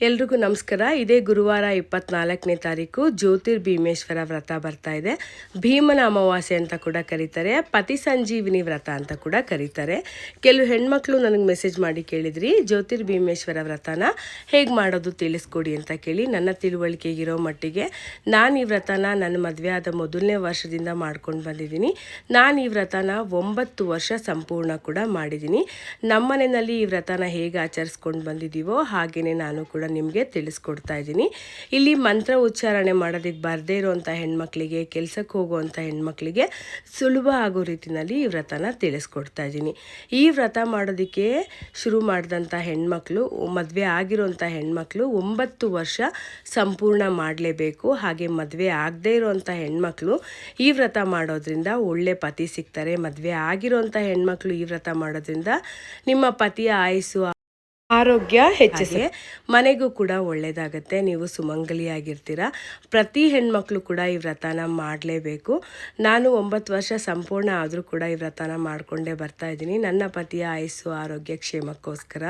ಎಲ್ರಿಗೂ ನಮಸ್ಕಾರ. ಇದೇ ಗುರುವಾರ ಇಪ್ಪತ್ನಾಲ್ಕನೇ ತಾರೀಕು ಜ್ಯೋತಿರ್ ಭೀಮೇಶ್ವರ ವ್ರತ ಬರ್ತಾ ಇದೆ. ಭೀಮನ ಅಮಾವಾಸ್ಯೆ ಅಂತ ಕೂಡ ಕರೀತಾರೆ. ಪತಿ ಸಂಜೀವಿನಿ ವ್ರತ ಅಂತ ಕೂಡ ಕರೀತಾರೆ. ಕೆಲವು ಹೆಣ್ಮಕ್ಳು ನನಗೆ ಮೆಸೇಜ್ ಮಾಡಿ ಕೇಳಿದ್ರಿ, ಜ್ಯೋತಿರ್ ಭೀಮೇಶ್ವರ ವ್ರತನ ಹೇಗೆ ಮಾಡೋದು ತಿಳಿಸ್ಕೊಡಿ ಅಂತ ಕೇಳಿ ನನ್ನ ತಿಳುವಳಿಕೆಗಿರೋ ಮಟ್ಟಿಗೆ ನಾನು ಈ ವ್ರತನ ನನ್ನ ಮದುವೆ ಆದ ಮೊದಲನೇ ವರ್ಷದಿಂದ ಮಾಡ್ಕೊಂಡು ಬಂದಿದ್ದೀನಿ. ನಾನು ಈ ವ್ರತನ ಒಂಬತ್ತು ವರ್ಷ ಸಂಪೂರ್ಣ ಕೂಡ ಮಾಡಿದ್ದೀನಿ. ನಮ್ಮನೆಯಲ್ಲಿ ಈ ವ್ರತನ ಹೇಗೆ ಆಚರಿಸ್ಕೊಂಡು ಬಂದಿದ್ದೀವೋ ಹಾಗೆಯೇ ನಾನು ಕೂಡ ನಿಮಗೆ ತಿಳಿಸ್ಕೊಡ್ತಾ ಇದ್ದೀನಿ. ಇಲ್ಲಿ ಮಂತ್ರ ಉಚ್ಚಾರಣೆ ಮಾಡೋದಕ್ಕೆ ಬರದೇ ಇರುವಂಥ ಹೆಣ್ಮಕ್ಳಿಗೆ ಕೆಲಸಕ್ಕೆ ಹೋಗುವಂಥ ಹೆಣ್ಮಕ್ಳಿಗೆ ಸುಲಭ ಆಗೋ ರೀತಿಯಲ್ಲಿ ಈ ವ್ರತನ ತಿಳಿಸ್ಕೊಡ್ತಾ ಇದ್ದೀನಿ. ಈ ವ್ರತ ಮಾಡೋದಕ್ಕೆ ಶುರು ಮಾಡಿದಂಥ ಹೆಣ್ಮಕ್ಳು, ಮದುವೆ ಆಗಿರುವಂಥ ಹೆಣ್ಮಕ್ಳು ಒಂಬತ್ತು ವರ್ಷ ಸಂಪೂರ್ಣ ಮಾಡಲೇಬೇಕು. ಹಾಗೆ ಮದುವೆ ಆಗದೇ ಇರುವಂಥ ಹೆಣ್ಮಕ್ಳು ಈ ವ್ರತ ಮಾಡೋದ್ರಿಂದ ಒಳ್ಳೆ ಪತಿ ಸಿಗ್ತಾರೆ. ಮದುವೆ ಆಗಿರುವಂಥ ಹೆಣ್ಮಕ್ಳು ಈ ವ್ರತ ಮಾಡೋದ್ರಿಂದ ನಿಮ್ಮ ಪತಿಯ ಆಯುಸ್ಸು ಆರೋಗ್ಯ ಹೆಚ್ಚಿಸಿ ಮನೆಗೂ ಕೂಡ ಒಳ್ಳೆಯದಾಗತ್ತೆ ನೀವು ಸುಮಂಗಲಿಯಾಗಿರ್ತೀರ. ಪ್ರತಿ ಹೆಣ್ಮಕ್ಳು ಕೂಡ ಈ ವ್ರತನ ಮಾಡಲೇಬೇಕು. ನಾನು ಒಂಬತ್ತು ವರ್ಷ ಸಂಪೂರ್ಣ ಆದರೂ ಕೂಡ ಈ ವ್ರತನ ಮಾಡಿಕೊಂಡೇ ಬರ್ತಾ ಇದ್ದೀನಿ. ನನ್ನ ಪತಿಯ ಆಯಸ್ಸು, ಆರೋಗ್ಯ ಕ್ಷೇಮಕ್ಕೋಸ್ಕರ.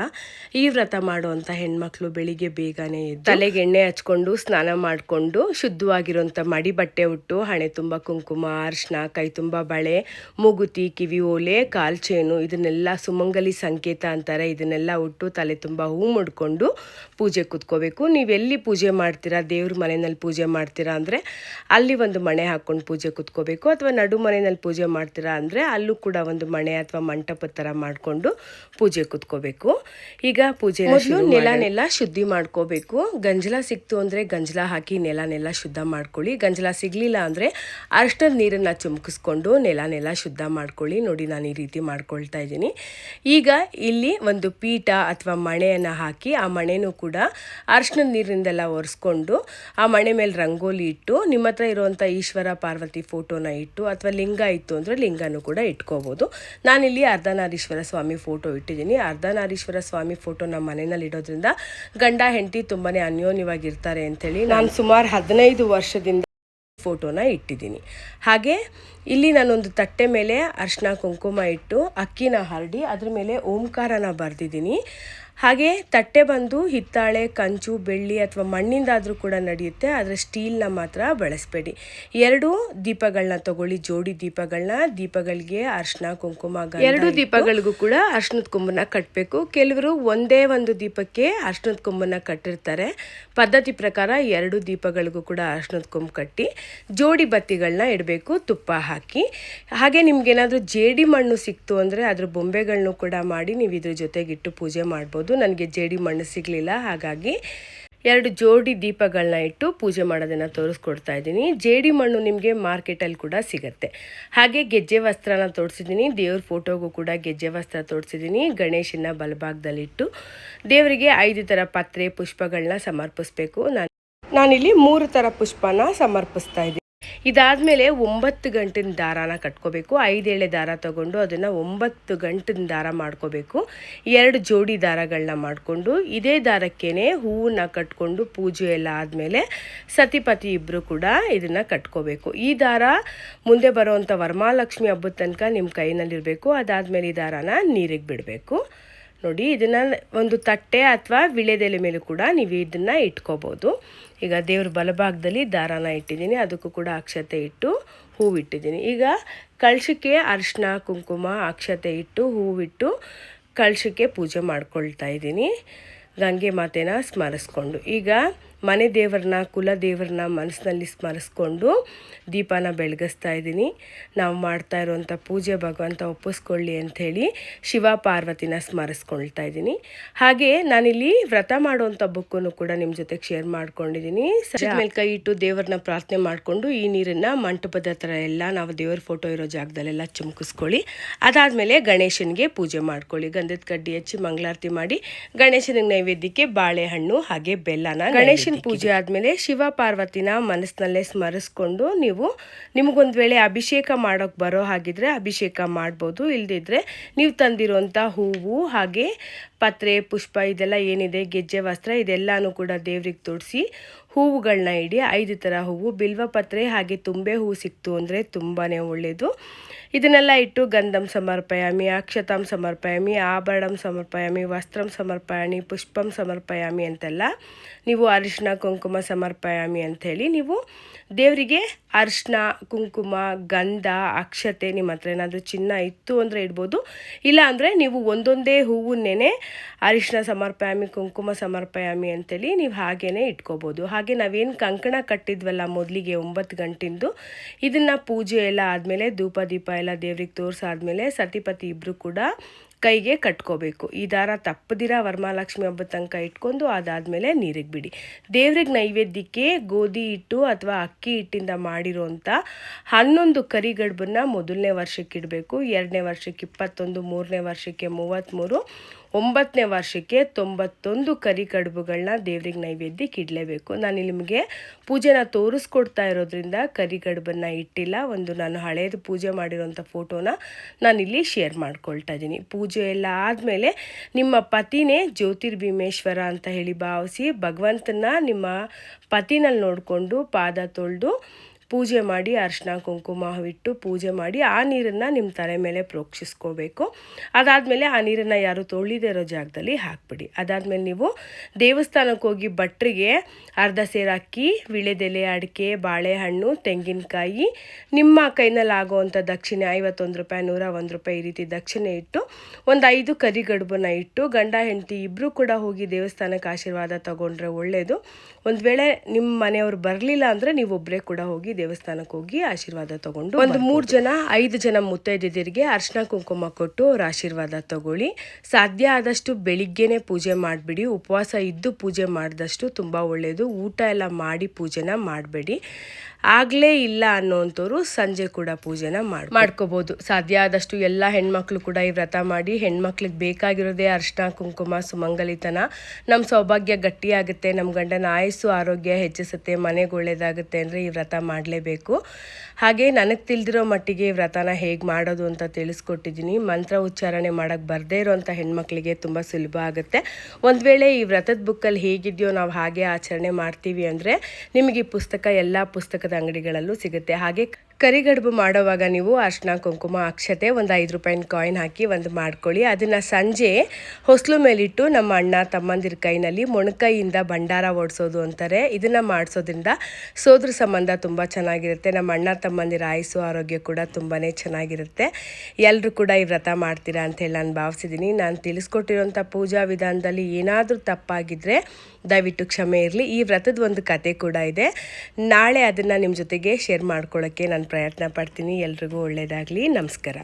ಈ ವ್ರತ ಮಾಡುವಂಥ ಹೆಣ್ಮಕ್ಳು ಬೆಳಿಗ್ಗೆ ಬೇಗನೆ ತಲೆಗೆ ಎಣ್ಣೆ ಹಚ್ಕೊಂಡು, ಸ್ನಾನ ಮಾಡಿಕೊಂಡು ಶುದ್ಧವಾಗಿರುವಂಥ ಮಡಿ ಬಟ್ಟೆ ಉಟ್ಟು, ಹಣೆ ತುಂಬ ಕುಂಕುಮ ಅರ್ಶಿನ ಕೈ ತುಂಬ ಬಳೆ, ಮೂಗುತಿ, ಕಿವಿ ಓಲೆ ಕಾಲ್ಚೇನು ಇದನ್ನೆಲ್ಲ ಸುಮಂಗಲಿ ಸಂಕೇತ ಅಂತಾರೆ. ಇದನ್ನೆಲ್ಲ ಉಟ್ಟು ತಲೆ ತುಂಬ ಹೂ ಮುಡ್ಕೊಂಡು ಪೂಜೆ ಕೂತ್ಕೋಬೇಕು. ನೀವು ಎಲ್ಲಿ ಪೂಜೆ ಮಾಡ್ತೀರಾ ದೇವ್ರ ಮನೆಯಲ್ಲಿ ಪೂಜೆ ಮಾಡ್ತೀರಾ ಅಂದರೆ ಅಲ್ಲಿ ಒಂದು ಮಣೆ ಹಾಕ್ಕೊಂಡು ಪೂಜೆ ಕೂತ್ಕೋಬೇಕು. ಅಥವಾ ನಡು ಮನೆಯಲ್ಲಿ ಪೂಜೆ ಮಾಡ್ತೀರಾ ಅಂದರೆ ಅಲ್ಲೂ ಕೂಡ ಒಂದು ಮಣೆ ಅಥವಾ ಮಂಟಪದ ಥರ ಮಾಡಿಕೊಂಡು ಪೂಜೆ ಕೂತ್ಕೋಬೇಕು. ಈಗ ಪೂಜೆ ನೆಲನೆಲ್ಲ ಶುದ್ಧಿ ಮಾಡ್ಕೋಬೇಕು. ಗಂಜಲ ಸಿಕ್ತು ಅಂದರೆ ಗಂಜಲ ಹಾಕಿ ನೆಲನೆಲ್ಲ ಶುದ್ಧ ಮಾಡ್ಕೊಳ್ಳಿ. ಗಂಜಲ ಸಿಗಲಿಲ್ಲ ಅಂದರೆ ಅರ್ಶನದ ನೀರನ್ನು ಚುಮಕಿಸ್ಕೊಂಡು ನೆಲನೆಲ್ಲ ಶುದ್ಧ ಮಾಡ್ಕೊಳ್ಳಿ. ನೋಡಿ ನಾನು ಈ ರೀತಿ ಮಾಡ್ಕೊಳ್ತಾ ಇದ್ದೀನಿ. ಈಗ ಇಲ್ಲಿ ಒಂದು ಪೀಠ ಅಥವಾ ಮಣೆಯನ್ನು ಹಾಕಿ ಆ ಮಣೆನೂ ಕೂಡ ಅರ್ಶಿನದ ನೀರಿಂದೆಲ್ಲ ಒರೆಸ್ಕೊಂಡು ಆ ಮಣೆ ಮೇಲೆ ರಂಗೋಲಿ ಇಟ್ಟು ನಿಮ್ಮ ಹತ್ರ ಇರುವಂಥ ಈಶ್ವರ ಪಾರ್ವತಿ ಫೋಟೋನ ಇಟ್ಟು ಅಥವಾ ಲಿಂಗ ಇತ್ತು ಅಂದರೆ ಲಿಂಗನೂ ಕೂಡ ಇಟ್ಕೋಬೋದು. ನಾನಿಲ್ಲಿ ಅರ್ಧನಾರೀಶ್ವರ ಸ್ವಾಮಿ ಫೋಟೋ ಇಟ್ಟಿದ್ದೀನಿ. ಅರ್ಧನಾರೀಶ್ವರ ಸ್ವಾಮಿ ಫೋಟೋ ನಮ್ಮ ಮನೆಯಲ್ಲಿ ಇಡೋದ್ರಿಂದ ಗಂಡ, ಹೆಂಡತಿ ತುಂಬಾ ಅನ್ಯೋನ್ಯವಾಗಿರ್ತಾರೆ ಅಂಥೇಳಿ ನಾನು ಸುಮಾರು ಹದಿನೈದು ವರ್ಷದಿಂದ ಫೋಟೋನ ಇಟ್ಟಿದ್ದೀನಿ. ಹಾಗೆ ಇಲ್ಲಿ ನಾನೊಂದು ತಟ್ಟೆ ಮೇಲೆ ಅರ್ಶಿನ ಕುಂಕುಮ ಇಟ್ಟು ಅಕ್ಕಿನ ಹರಡಿ, ಅದ್ರ ಮೇಲೆ ಓಂಕಾರನ ಬರೆದಿದ್ದೀನಿ. ಹಾಗೆ ತಟ್ಟೆ ಬಂದು ಹಿತ್ತಾಳೆ ಕಂಚು ಬೆಳ್ಳಿ ಅಥವಾ ಮಣ್ಣಿಂದಾದರೂ ಕೂಡ ನಡೆಯುತ್ತೆ. ಆದರೆ ಸ್ಟೀಲ್ನ ಮಾತ್ರ ಬಳಸಬೇಡಿ. ಎರಡು ದೀಪಗಳನ್ನ ತಗೊಳ್ಳಿ. ಜೋಡಿ ದೀಪಗಳನ್ನ ದೀಪಗಳಿಗೆ ಅರ್ಶನ ಕುಂಕುಮ ಎರಡು ದೀಪಗಳಿಗೂ ಕೂಡ ಅರ್ಶನದ ಕೊಂಬನ್ನ ಕಟ್ಟಬೇಕು ಕೆಲವರು ಒಂದೇ ಒಂದು ದೀಪಕ್ಕೆ ಅರ್ಶನದ ಕೊಂಬನ್ನ ಕಟ್ಟಿರ್ತಾರೆ. ಪದ್ಧತಿ ಪ್ರಕಾರ ಎರಡು ದೀಪಗಳಿಗೂ ಕೂಡ ಅರ್ಶನದ ಕೊಂಬು ಕಟ್ಟಿ ಜೋಡಿ ಬತ್ತಿಗಳನ್ನ ಇಡಬೇಕು ತುಪ್ಪ ಹಾಕಿ. ಹಾಗೆ ನಿಮ್ಗೇನಾದರೂ ಜೇಡಿ ಮಣ್ಣು ಸಿಕ್ತು ಅಂದರೆ ಅದ್ರ ಬೊಂಬೆಗಳನ್ನೂ ಕೂಡ ಮಾಡಿ ನೀವು ಇದ್ರ ಜೊತೆಗಿಟ್ಟು ಪೂಜೆ ಮಾಡ್ಬೋದು. ನನಗೆ ಜೇಡಿ ಮಣ್ಣು ಸಿಗಲಿಲ್ಲ. ಹಾಗಾಗಿ ಎರಡು ಜೋಡಿ ದೀಪಗಳನ್ನ ಇಟ್ಟು ಪೂಜೆ ಮಾಡೋದನ್ನು ತೋರಿಸ್ಕೊಡ್ತಾ ಇದ್ದೀನಿ. ಜೇಡಿ ಮಣ್ಣು ನಿಮಗೆ ಮಾರ್ಕೆಟಲ್ಲಿ ಕೂಡ ಸಿಗುತ್ತೆ. ಹಾಗೆ ಗೆಜ್ಜೆ ವಸ್ತ್ರನ ತೋರಿಸಿದ್ದೀನಿ. ದೇವ್ರ ಫೋಟೋಗೂ ಕೂಡ ಗೆಜ್ಜೆ ವಸ್ತ್ರ ತೋರಿಸಿದ್ದೀನಿ. ಗಣೇಶನ ಬಲಭಾಗದಲ್ಲಿಟ್ಟು ದೇವರಿಗೆ ಐದು ಥರ ಪತ್ರೆ ಪುಷ್ಪಗಳನ್ನ ಸಮರ್ಪಿಸ್ಬೇಕು. ನಾನು ನಾನಿಲ್ಲಿ ಮೂರು ಥರ ಪುಷ್ಪನ ಸಮರ್ಪಿಸ್ತಾ ಇದ್ದೀನಿ. ಇದಾದಮೇಲೆ ಒಂಬತ್ತು ಗಂಟಿನ ದಾರಾನ ಕಟ್ಕೋಬೇಕು. ಐದೇಳೆ ದಾರ ತಗೊಂಡು ಅದನ್ನು ಒಂಬತ್ತು ಗಂಟಿನ ದಾರ ಮಾಡ್ಕೋಬೇಕು. ಎರಡು ಜೋಡಿ ದಾರಗಳನ್ನ ಮಾಡಿಕೊಂಡು ಇದೇ ದಾರಕ್ಕೇ ಹೂವನ್ನ ಕಟ್ಕೊಂಡು ಪೂಜೆ ಎಲ್ಲ ಆದಮೇಲೆ ಸತಿಪತಿ ಇಬ್ಬರು ಕೂಡ ಇದನ್ನು ಕಟ್ಕೋಬೇಕು. ಈ ದಾರ ಮುಂದೆ ಬರುವಂಥ ವರಮಹಾಲಕ್ಷ್ಮಿ ಹಬ್ಬದ ತನಕ ನಿಮ್ಮ ಕೈನಲ್ಲಿರಬೇಕು. ಅದಾದಮೇಲೆ ಈ ದಾರಾನ ನೀರಿಗೆ ಬಿಡಬೇಕು. ನೋಡಿ, ಇದನ್ನು ಒಂದು ತಟ್ಟೆ ಅಥವಾ ವಿಳೆದೆಲೆ ಮೇಲೂ ಕೂಡ ನೀವು ಇದನ್ನು ಇಟ್ಕೋಬೋದು. ಈಗ ದೇವ್ರ ಬಲಭಾಗದಲ್ಲಿ ದಾರಾನ ಇಟ್ಟಿದ್ದೀನಿ, ಅದಕ್ಕೂ ಕೂಡ ಅಕ್ಷತೆ ಇಟ್ಟು ಹೂವಿಟ್ಟಿದ್ದೀನಿ. ಈಗ ಕಳಶಕ್ಕೆ ಅರಿಶಿನ ಕುಂಕುಮ, ಅಕ್ಷತೆ ಇಟ್ಟು ಹೂವಿಟ್ಟು ಕಳಶಕ್ಕೆ ಪೂಜೆ ಮಾಡ್ಕೊಳ್ತಾ ಇದ್ದೀನಿ. ಗಂಗೆ ಮಾತೆನ ಸ್ಮರಿಸ್ಕೊಂಡು. ಈಗ ಮನೆ ದೇವರನ್ನ, ಕುಲ ದೇವರನ್ನ ಮನಸ್ಸಿನಲ್ಲಿ ಸ್ಮರಿಸ್ಕೊಂಡು ದೀಪನ ಬೆಳಗಿಸ್ತಾ ಇದ್ದೀನಿ. ನಾವು ಮಾಡ್ತಾ ಇರುವಂಥ ಪೂಜೆ ಭಗವಂತ ಒಪ್ಪಿಸ್ಕೊಳ್ಳಿ ಅಂಥೇಳಿ ಶಿವ ಪಾರ್ವತಿನ ಸ್ಮರಿಸ್ಕೊಳ್ತಾ ಇದ್ದೀನಿ. ಹಾಗೆ ನಾನಿಲ್ಲಿ ವ್ರತ ಮಾಡುವಂಥ ಬುಕ್ಕನ್ನು ಕೂಡ ನಿಮ್ಮ ಜೊತೆಗೆ ಶೇರ್ ಮಾಡ್ಕೊಂಡಿದ್ದೀನಿ. ಮೇಲೆ ಕೈ ಇಟ್ಟು ದೇವ್ರನ್ನ ಪ್ರಾರ್ಥನೆ ಮಾಡಿಕೊಂಡು ಈ ನೀರನ್ನ ಮಂಟಪದ ಹತ್ರ ಎಲ್ಲ ನಾವು ದೇವ್ರ ಫೋಟೋ ಇರೋ ಜಾಗದಲ್ಲೆಲ್ಲ ಚುಮಕಿಸ್ಕೊಳ್ಳಿ. ಅದಾದಮೇಲೆ ಗಣೇಶನಿಗೆ ಪೂಜೆ ಮಾಡ್ಕೊಳ್ಳಿ. ಗಂಧದ ಕಡ್ಡಿ ಹಚ್ಚಿ ಮಂಗಳಾರತಿ ಮಾಡಿ ಗಣೇಶನಿಗೆ ನೈವೇದ್ಯಕ್ಕೆ ಬಾಳೆಹಣ್ಣು ಹಾಗೆ ಬೆಲ್ಲನ ಪೂಜೆ ಆದಮೇಲೆ ಶಿವ ಪಾರ್ವತಿನ ಮನಸ್ಸಿನಲ್ಲೇ ಸ್ಮರಿಸ್ಕೊಂಡು ನೀವು ನಿಮಗೊಂದು ವೇಳೆ ಅಭಿಷೇಕ ಮಾಡೋಕ್ಕೆ ಬರೋ ಹಾಗಿದ್ರೆ ಅಭಿಷೇಕ ಮಾಡ್ಬೋದು. ಇಲ್ಲದಿದ್ರೆ ನೀವು ತಂದಿರುವಂಥ ಹೂವು ಹಾಗೆ ಪತ್ರೆ, ಪುಷ್ಪ ಇದೆಲ್ಲ ಏನಿದೆ? ಗೆಜ್ಜೆ, ವಸ್ತ್ರ ಇದೆಲ್ಲನೂ ಕೂಡ ದೇವ್ರಿಗೆ ತೊಡಿಸಿ ಹೂವುಗಳನ್ನ ಇಡಿ ಐದು ಥರ ಹೂವು ಬಿಲ್ವಪತ್ರೆ ಹಾಗೆ ತುಂಬೆ ಹೂವು ಸಿಕ್ತು ಅಂದರೆ ತುಂಬಾ ಒಳ್ಳೆಯದು ಇದನ್ನೆಲ್ಲ ಇಟ್ಟು ಗಂಧಂ ಸಮರ್ಪಯಾಮಿ, ಅಕ್ಷತಾಂ ಸಮರ್ಪಯಾಮಿ, ಆಭರಣಂ ಸಮರ್ಪಯಾಮಿ, ವಸ್ತ್ರಂ ಸಮರ್ಪಯಾಮಿ, ಪುಷ್ಪಂ ಸಮರ್ಪಯಾಮಿ ಅಂತೆಲ್ಲ ನೀವು ಅರಿಶಿನ ಕುಂಕುಮ ಸಮರ್ಪಯಾಮಿ ಅಂಥೇಳಿ ನೀವು ದೇವರಿಗೆ ಅರಿಶಿನ, ಕುಂಕುಮ, ಗಂಧ, ಅಕ್ಷತೆ ನಿಮ್ಮ ಹತ್ರ ಏನಾದರೂ ಚಿನ್ನ ಇತ್ತು ಅಂದರೆ ಇಡ್ಬೋದು. ಇಲ್ಲ ಅಂದರೆ ನೀವು ಒಂದೊಂದೇ ಹೂವನ್ನೇ ಅರಿಶಿನ ಸಮರ್ಪಯಾಮಿ, ಕುಂಕುಮ ಸಮರ್ಪಯಾಮಿ ಅಂತೇಳಿ ನೀವು ಹಾಗೇ ಇಟ್ಕೋಬೋದು. ಹಾಗೆ ನಾವೇನು ಕಂಕಣ ಕಟ್ಟಿದ್ವಲ್ಲ ಮೊದಲಿಗೆ ಒಂಬತ್ತು ಗಂಟಿಂದು, ಇದನ್ನು ಪೂಜೆ ಎಲ್ಲ ಆದಮೇಲೆ ಧೂಪ ದೀಪ ಎಲ್ಲ ದೇವ್ರಿಗೆ ತೋರಿಸಾದ್ಮೇಲೆ ಸತಿಪತಿ ಇಬ್ಬರು ಕೂಡ ಕೈಗೆ ಕಟ್ಕೋಬೇಕು. ಈ ದಾರ ತಪ್ಪದಿರ ವರಮಹಾಲಕ್ಷ್ಮಿ ಹಬ್ಬದ ತನಕ ಇಟ್ಕೊಂಡು ಅದಾದಮೇಲೆ ನೀರಿಗೆ ಬಿಡಿ. ದೇವ್ರಿಗೆ ನೈವೇದ್ಯಕ್ಕೆ ಗೋಧಿ ಹಿಟ್ಟು ಅಥವಾ ಅಕ್ಕಿ ಹಿಟ್ಟಿಂದ ಮಾಡಿರೋಂಥ ಹನ್ನೊಂದು ಕರಿಗಡ್ಬನ್ನು ಮೊದಲನೇ ವರ್ಷಕ್ಕೆ ಇಡಬೇಕು. ಎರಡನೇ ವರ್ಷಕ್ಕೆ ಇಪ್ಪತ್ತೊಂದು, ಮೂರನೇ ವರ್ಷಕ್ಕೆ ಮೂವತ್ತ್ಮೂರು. ಒಂಬತ್ತನೇ ವರ್ಷಕ್ಕೆ ತೊಂಬತ್ತೊಂದು ಕರಿ ಕಡುಬುಗಳನ್ನ ದೇವ್ರಿಗೆ ನೈವೇದ್ಯಕ್ಕೆ ಇಡಲೇಬೇಕು. ನಾನು ನಿಮಗೆ ಪೂಜೆನ ತೋರಿಸ್ಕೊಡ್ತಾ ಇರೋದ್ರಿಂದ ಕರಿ ಕಡುಬನ್ನು ಇಟ್ಟಿಲ್ಲ. ಒಂದು ನಾನು ಹಳೇದು ಪೂಜೆ ಮಾಡಿರೋಂಥ ಫೋಟೋನ ನಾನಿಲ್ಲಿ ಶೇರ್ ಮಾಡ್ಕೊಳ್ತಾ ಇದ್ದೀನಿ ಪೂಜೆ ಎಲ್ಲ ಆದಮೇಲೆ ನಿಮ್ಮ ಪತಿನೇ ಜ್ಯೋತಿರ್ಭೀಮೇಶ್ವರ ಅಂತ ಹೇಳಿ ಭಾವಿಸಿ ಭಗವಂತನ ನಿಮ್ಮ ಪತಿನಲ್ಲಿ ನೋಡಿಕೊಂಡು ಪಾದ ತೊಳೆದು ಪೂಜೆ ಮಾಡಿ ಅರ್ಶಿನ ಕುಂಕುಮ ಇಟ್ಟು ಪೂಜೆ ಮಾಡಿ ಆ ನೀರನ್ನು ನಿಮ್ಮ ತಲೆ ಮೇಲೆ ಪ್ರೋಕ್ಷಿಸ್ಕೋಬೇಕು. ಅದಾದಮೇಲೆ ಆ ನೀರನ್ನು ಯಾರು ತೊಳಿದೇ ಇರೋ ಜಾಗದಲ್ಲಿ ಹಾಕ್ಬಿಡಿ. ಅದಾದಮೇಲೆ ನೀವು ದೇವಸ್ಥಾನಕ್ಕೆ ಹೋಗಿ ಭಟ್ರಿಗೆ ಅರ್ಧ ಸೇರು ಅಕ್ಕಿ, ವಿಳೆದೆಲೆ, ಅಡಿಕೆ, ಬಾಳೆಹಣ್ಣು, ತೆಂಗಿನಕಾಯಿ, ನಿಮ್ಮ ಕೈನಲ್ಲಿ ಆಗೋವಂಥ ದಕ್ಷಿಣೆ ಐವತ್ತೊಂದು ರೂಪಾಯಿ, ನೂರ ಒಂದು ರೂಪಾಯಿ ಈ ರೀತಿ ದಕ್ಷಿಣೆ ಇಟ್ಟು ಒಂದು ಐದು ಕರಿಗಡುಬನ್ನ ಇಟ್ಟು ಗಂಡ, ಹೆಂಡತಿ ಇಬ್ಬರೂ ಕೂಡ ಹೋಗಿ ದೇವಸ್ಥಾನಕ್ಕೆ ಆಶೀರ್ವಾದ ತಗೊಂಡ್ರೆ ಒಳ್ಳೆಯದು ಒಂದು ವೇಳೆ ನಿಮ್ಮ ಮನೆಯವರು ಬರಲಿಲ್ಲ ಅಂದರೆ ನೀವು ಒಬ್ಬರೇ ಕೂಡ ಹೋಗಿ ದೇವಸ್ಥಾನಕ್ಕೆ ಹೋಗಿ ಆಶೀರ್ವಾದ ತಗೊಂಡು ಒಂದು ಮೂರು ಜನ ಐದು ಜನ ಮುತ್ತೈದಿರಿಗೆ ಅರ್ಶನ ಕುಂಕುಮ ಕೊಟ್ಟು ಅವ್ರ ಆಶೀರ್ವಾದ ತಗೊಳ್ಳಿ. ಸಾಧ್ಯ ಆದಷ್ಟು ಬೆಳಿಗ್ಗೆನೆ ಪೂಜೆ ಮಾಡಿಬಿಡಿ. ಉಪವಾಸ ಇದ್ದು ಪೂಜೆ ಮಾಡಿದಷ್ಟು ತುಂಬ ಒಳ್ಳೆಯದು ಊಟ ಎಲ್ಲ ಮಾಡಿ ಪೂಜೆನ ಮಾಡಬೇಡಿ. ಆಗಲೇ ಇಲ್ಲ ಅನ್ನೋಂಥವ್ರು ಸಂಜೆ ಕೂಡ ಪೂಜೆನ ಮಾಡಿ ಮಾಡ್ಕೋಬೋದು. ಸಾಧ್ಯ ಆದಷ್ಟು ಎಲ್ಲ ಹೆಣ್ಮಕ್ಳು ಕೂಡ ಈ ವ್ರತ ಮಾಡಿ ಹೆಣ್ಮಕ್ಳಿಗೆ ಬೇಕಾಗಿರೋದೇ ಅರ್ಶನ ಕುಂಕುಮ ಸುಮಂಗಲಿತನ. ನಮ್ಮ ಸೌಭಾಗ್ಯ ಗಟ್ಟಿಯಾಗುತ್ತೆ ನಮ್ಮ ಗಂಡನ ಆಯಸ್ಸು ಆರೋಗ್ಯ ಹೆಚ್ಚಿಸುತ್ತೆ ಮನೆಗೆ ಒಳ್ಳೇದಾಗುತ್ತೆ ಅಂದರೆ ಈ ವ್ರತ ಮಾಡಲೇಬೇಕು. ಹಾಗೆ ನನಗೆ ತಿಳಿದಿರೋ ಮಟ್ಟಿಗೆ ವ್ರತನ ಹೇಗೆ ಮಾಡೋದು ಅಂತ ತಿಳಿಸ್ಕೊಟ್ಟಿದ್ದೀನಿ. ಮಂತ್ರ ಉಚ್ಚಾರಣೆ ಮಾಡೋಕ್ಕೆ ಬರದೇ ಇರೋಂಥ ಹೆಣ್ಮಕ್ಳಿಗೆ ತುಂಬ ಸುಲಭ ಆಗುತ್ತೆ. ಒಂದು ವೇಳೆ ಈ ವ್ರತದ ಬುಕ್ಕಲ್ಲಿ ಹೇಗಿದೆಯೋ ನಾವು ಹಾಗೆ ಆಚರಣೆ ಮಾಡ್ತೀವಿ ಅಂದರೆ ನಿಮಗೆ ಈ ಪುಸ್ತಕ ಎಲ್ಲ ಪುಸ್ತಕದ ಅಂಗಡಿಗಳಲ್ಲೂ ಸಿಗುತ್ತೆ. ಹಾಗೆ ಕರಿಗಡುಬು ಮಾಡೋವಾಗ ನೀವು ಅರ್ಶಿನ ಕುಂಕುಮ, ಅಕ್ಷತೆ ಒಂದು ಐದು ರೂಪಾಯಿನ ಕಾಯಿನ್ ಹಾಕಿ ಒಂದು ಮಾಡ್ಕೊಳ್ಳಿ. ಅದನ್ನು ಸಂಜೆ ಹೊಸಲು ಮೇಲಿಟ್ಟು ನಮ್ಮ ಅಣ್ಣ ತಮ್ಮಂದಿರ ಕೈನಲ್ಲಿ ಮೊಣಕೈಯಿಂದ ಭಂಡಾರ ಓಡಿಸೋದು ಅಂತಾರೆ. ಇದನ್ನು ಮಾಡಿಸೋದ್ರಿಂದ ಸೋದ್ರ ಸಂಬಂಧ ತುಂಬ ಚೆನ್ನಾಗಿರುತ್ತೆ. ನಮ್ಮ ಅಣ್ಣ ತಮ್ಮಂದಿರ ಆಯಸ್ಸು, ಆರೋಗ್ಯ ಕೂಡ ತುಂಬಾ ಚೆನ್ನಾಗಿರುತ್ತೆ. ಎಲ್ಲರೂ ಕೂಡ ಈ ವ್ರತ ಮಾಡ್ತೀರಾ ಅಂತೇಳಿ ನಾನು ಭಾವಿಸಿದ್ದೀನಿ ನಾನು ತಿಳಿಸ್ಕೊಟ್ಟಿರೋಂಥ ಪೂಜಾ ವಿಧಾನದಲ್ಲಿ ಏನಾದರೂ ತಪ್ಪಾಗಿದ್ದರೆ ದಯವಿಟ್ಟು ಕ್ಷಮೆ ಇರಲಿ. ಈ ವ್ರತದ ಒಂದು ಕತೆ ಕೂಡ ಇದೆ. ನಾಳೆ ಅದನ್ನು ನಿಮ್ಮ ಜೊತೆಗೆ ಶೇರ್ ಮಾಡ್ಕೊಳ್ಳೋಕ್ಕೆ ಪ್ರಯತ್ನ ಪಡ್ತೀನಿ. ಎಲ್ರಿಗೂ ಒಳ್ಳೆಯದಾಗಲಿ ನಮಸ್ಕಾರ.